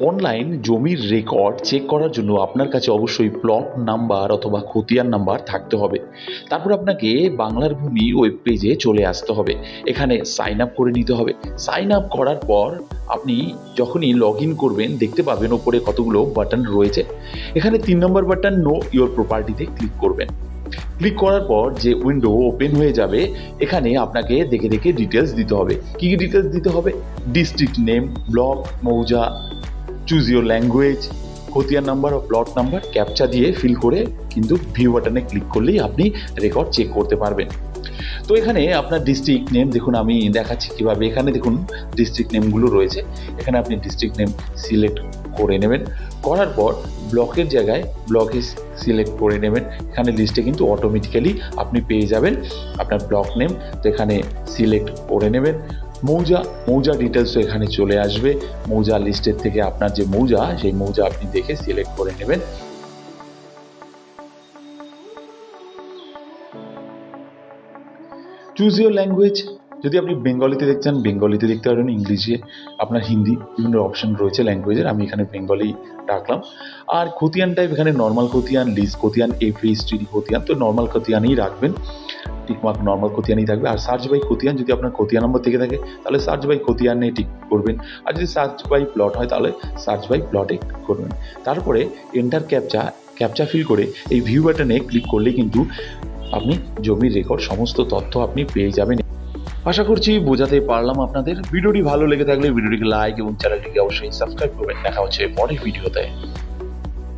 Online জমির record check করার জন্য আপনার কাছে অবশ্যই প্লট নাম্বার অথবা খতিয়ান নাম্বার থাকতে হবে। তারপর আপনাকে বাংলার ভূমি ওয়েব পেজে চলে আসতে হবে। এখানে সাইন আপ করে নিতে হবে। সাইন আপ করার পর আপনি যখনই লগ ইন করবেন, দেখতে পাবেন ওপরে কতগুলো বাটন রয়েছে। এখানে তিন নম্বর বাটন নো ইওর প্রপার্টিতে ক্লিক করবেন। ক্লিক করার পর যে উইন্ডো ওপেন হয়ে যাবে, এখানে আপনাকে দেখে দেখে ডিটেলস দিতে হবে। কী কী ডিটেলস দিতে হবে? ডিস্ট্রিক্ট নেম ব্লক মৌজা চুজ ইউর ল্যাঙ্গুয়েজ খতিয়ান নাম্বার ও প্লট নাম্বার ক্যাপচা দিয়ে ফিল করে কিন্তু ভিউ বাটনে ক্লিক করলেই আপনি রেকর্ড চেক করতে পারবেন। তো এখানে আপনার ডিস্ট্রিক্ট নেম দেখুন আমি দেখাচ্ছি কীভাবে। এখানে দেখুন ডিস্ট্রিক্ট নেমগুলো রয়েছে। এখানে আপনি ডিস্ট্রিক্ট নেম সিলেক্ট করে নেবেন। করার পর ব্লকের জায়গায় ব্লকে সিলেক্ট করে নেবেন। এখানে লিস্টে কিন্তু অটোমেটিক্যালি আপনি পেয়ে যাবেন। আপনার ব্লক নেম তো এখানে সিলেক্ট করে নেবেন। মৌজা মৌজা ডিটেলস এখানে চলে আসবে। মৌজা লিস্টের থেকে আপনার যে মৌজা, সেই মৌজা আপনি দেখে সিলেক্ট করে নেবেন। চুজ ইউর ল্যাঙ্গুয়েজ যদি আপনি বেঙ্গলিতে দেখতে চান বেঙ্গলিতে দেখতে পারবেন ইংলিশে আপনার হিন্দি বিভিন্ন অপশন রয়েছে ল্যাঙ্গুয়েজের আমি এখানে বেঙ্গলি রাখলাম। আর খতিয়ান টাইপ এখানে নর্মাল খতিয়ান লিজ খতিয়ান এফ হিস্ট্রি খতিয়ান, তো নর্মাল খতিয়ানই রাখবেন। টিকমার্ক নর্মাল খতিয়ানই থাকবে। আর সার্চ বাই খতিয়ান যদি আপনার খতিয়ান নম্বর থেকে থাকে, তাহলে সার্চ বাই খতিয়ানে টিক করবেন। আর যদি সার্চ বাই প্লট হয়, তাহলে সার্চ বাই প্লটে করবেন। তারপরে এন্টার ক্যাপচা ক্যাপচা ফিল করে এই ভিউ বাটনে ক্লিক করলে কিন্তু আপনি জমির রেকর্ড সমস্ত তথ্য আপনি পেয়ে যাবেন। আশা করছি বোঝাতে পারলাম আপনাদের। ভিডিওটি ভালো লেগে থাকলে ভিডিওটিকে লাইক এবং চ্যানেলটিকে অবশ্যই সাবস্ক্রাইব করবেন। দেখা হচ্ছে পরের ভিডিওতে।